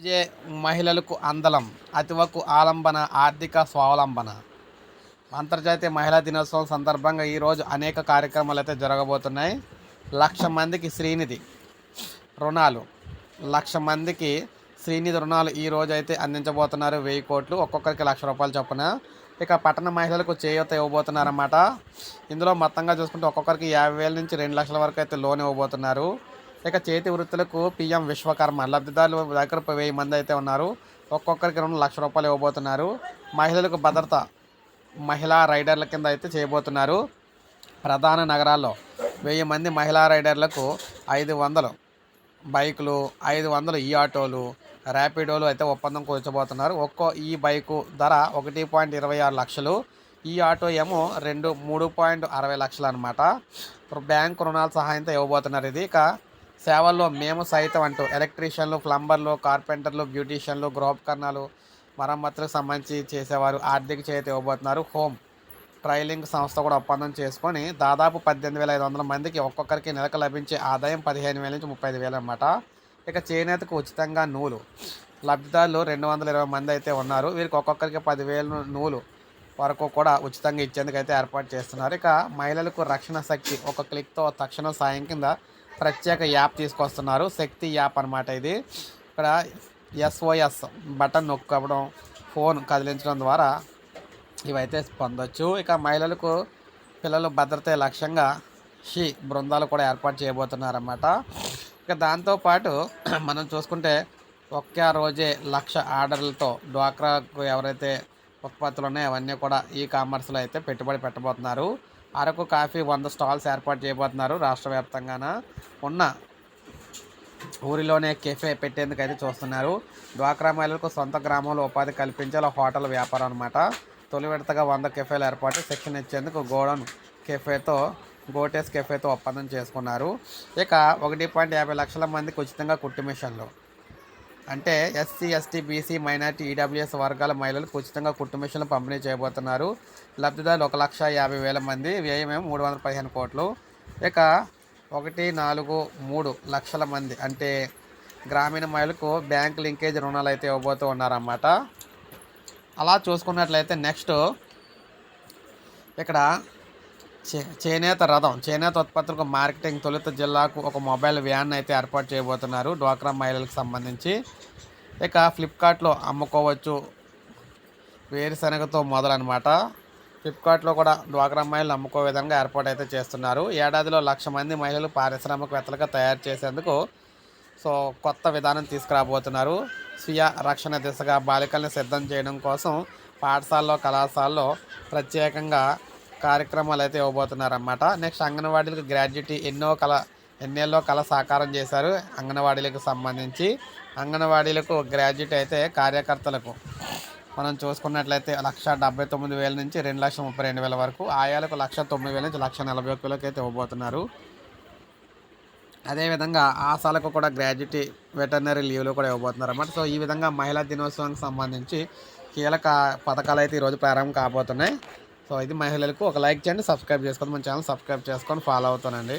రోజే మహిళలకు అందలం అతివకు ఆలంబన ఆర్థిక స్వావలంబన. అంతర్జాతీయ మహిళా దినోత్సవం సందర్భంగా ఈరోజు అనేక కార్యక్రమాలు అయితే జరగబోతున్నాయి. లక్ష మందికి శ్రీనిధి రుణాలు. లక్ష మందికి శ్రీనిధి రుణాలు ఈ రోజు అయితే అందించబోతున్నారు. వెయ్యి కోట్లు ఒక్కొక్కరికి లక్ష రూపాయలు చొప్పున. ఇక పట్టణ మహిళలకు చేయూత ఇవ్వబోతున్నారన్నమాట. ఇందులో మొత్తంగా చూసుకుంటే ఒక్కొక్కరికి యాభై వేల నుంచి రెండు లక్షల వరకు అయితే లోన్ ఇవ్వబోతున్నారు. ఇక చేతి వృత్తులకు పిఎం విశ్వకర్మ లబ్ధిదారులు దగ్గర వెయ్యి మంది అయితే ఉన్నారు. ఒక్కొక్కరికి రెండు లక్ష రూపాయలు ఇవ్వబోతున్నారు. మహిళలకు భద్రత మహిళా రైడర్ల కింద అయితే చేయబోతున్నారు. ప్రధాన నగరాల్లో వెయ్యి మంది మహిళా రైడర్లకు ఐదు వందలు బైకులు ఐదు వందలు ఈ ఆటోలు ర్యాపిడోలు అయితే ఒప్పందం కూర్చోబోతున్నారు ఒక్కో ఈ బైకు ధర ఒకటి పాయింట్ ఇరవై ఆరు లక్షలు. ఈ ఆటో ఏమో రెండు మూడు పాయింట్ అరవై లక్షలు అనమాట బ్యాంకు రుణాల సహాయంతో ఇవ్వబోతున్నారు. ఇది ఇక సేవల్లో మేము సైతం అంటూ ఎలక్ట్రీషియన్లు ప్లంబర్లు కార్పెంటర్లు బ్యూటీషియన్లు గృహోపకరణాలు మరమ్మతులకు సంబంధించి చేసేవారు ఆర్థిక చేతి ఇవ్వబోతున్నారు హోమ్ ట్రైలింగ్ సంస్థ కూడా ఒప్పందం చేసుకొని దాదాపు పద్దెనిమిది వేల ఐదు వందల మందికి ఒక్కొక్కరికి నెలకు లభించే ఆదాయం పదిహేను వేల నుంచి ముప్పై ఐదు వేలు అనమాట ఇక చేనేతకు ఉచితంగా నూలు. లబ్ధిదారులు రెండు వందల ఇరవై మంది అయితే ఉన్నారు. వీరికి ఒక్కొక్కరికి పదివేలు నూలు వరకు కూడా ఉచితంగా ఇచ్చేందుకు అయితే ఏర్పాటు చేస్తున్నారు. ఇక మహిళలకు రక్షణ శక్తి ఒక క్లిక్తో తక్షణ సాయం కింద ప్రత్యేక యాప్ తీసుకొస్తున్నారు. శక్తి యాప్ అనమాట ఇది. ఇక్కడ ఎస్ఓఎస్ బటన్ నొక్కవడం ఫోన్ కదిలించడం ద్వారా ఇవైతే పొందొచ్చు. ఇక మహిళలకు పిల్లలు భద్రత లక్ష్యంగా షీ బృందాలు కూడా ఏర్పాటు చేయబోతున్నారన్నమాట. ఇక దాంతోపాటు మనం చూసుకుంటే ఒక్క రోజే లక్ష ఆర్డర్లతో డ్వాక్రాకు ఎవరైతే ఉత్పత్తులు ఉన్నాయో అవన్నీ కూడా ఈ కామర్స్లో అయితే పెట్టుబడి పెట్టబోతున్నారు. అరకు కాఫీ వంద స్టాల్స్ ఏర్పాటు చేయబోతున్నారు రాష్ట్ర వ్యాప్తంగాన ఉన్న ఊరిలోనే కెఫే పెట్టేందుకు అయితే చూస్తున్నారు. డ్వాక్రా మహిళలకు సొంత గ్రామంలో ఉపాధి కల్పించాలి హోటల్ వ్యాపారం అనమాట తొలి విడతగా వంద కెఫేలు ఏర్పాటు శిక్షణ ఇచ్చేందుకు గోడౌన్ కెఫేతో గోటెస్ కెఫేతో ఒప్పందం చేసుకున్నారు. ఇక ఒకటి పాయింట్ యాభై లక్షల మందికి ఉచితంగా కుట్టు మిషన్లు. అంటే SC ST BC minority EWS వర్గాల మహిళలకు ఉచితంగా కుటుంబేషన్లు మిషన్లు పంపిణీ చేయబోతున్నారు. లబ్ధిదారులు ఒక లక్ష యాభై వేల మంది వ్యయమేమో మూడు వందల పదిహేను కోట్లు. ఇక ఒకటి నాలుగు మూడు లక్షల మంది అంటే గ్రామీణ మహిళలకు బ్యాంక్ లింకేజ్ రుణాలు అయితే ఇవ్వబోతూ ఉన్నారన్నమాట. అలా చూసుకున్నట్లయితే నెక్స్ట్ ఇక్కడ చే చేనేత రథం చేనేత ఉత్పత్తులకు మార్కెటింగ్ తొలుత జిల్లాకు ఒక మొబైల్ వ్యాన్ అయితే ఏర్పాటు చేయబోతున్నారు డ్వాక్రా మహిళలకు సంబంధించి. ఇక ఫ్లిప్కార్ట్లో అమ్ముకోవచ్చు వేరుశనగతో మొదలనమాట. ఫ్లిప్కార్ట్లో కూడా డ్వాక్రా మహిళలు అమ్ముకో విధంగా ఏర్పాటు అయితే చేస్తున్నారు. ఏడాదిలో లక్ష మంది మహిళలు పారిశ్రామికవేత్తలుగా తయారు చేసేందుకు సో కొత్త విధానం తీసుకురాబోతున్నారు. స్వీయ రక్షణ దిశగా బాలికల్ని సిద్ధం చేయడం కోసం పాఠశాలలో కళాశాలలో ప్రత్యేకంగా కార్యక్రమాలు అయితే ఇవ్వబోతున్నారన్నమాట. నెక్స్ట్ అంగన్వాడీలకు గ్రాడ్యుటీ ఎన్నో కళ ఎన్నెల్లో కళ సాకారం చేశారు అంగన్వాడీలకు సంబంధించి. అంగన్వాడీలకు గ్రాడ్యుయేట్ అయితే కార్యకర్తలకు మనం చూసుకున్నట్లయితే లక్ష డెబ్బై తొమ్మిది వేల నుంచి రెండు లక్షల ముప్పై రెండు వేల వరకు ఆయాలకు లక్ష తొమ్మిది వేల నుంచి లక్ష నలభై ఒక్క అయితే ఇవ్వబోతున్నారు. అదేవిధంగా ఆశాలకు కూడా గ్రాడ్యుటీ వెటర్నరీ లీవ్లు కూడా ఇవ్వబోతున్నారు అన్నమాట సో ఈ విధంగా మహిళా దినోత్సవానికి సంబంధించి కీలక పథకాలు అయితే ఈరోజు ప్రారంభం కాబోతున్నాయి. సో ఇది మహిళలకు ఒక లైక్ చేయండి సబ్స్క్రైబ్ చేసుకోండి మన ఛానల్ సబ్స్క్రైబ్ చేసుకొని ఫాలో అవుతానండి.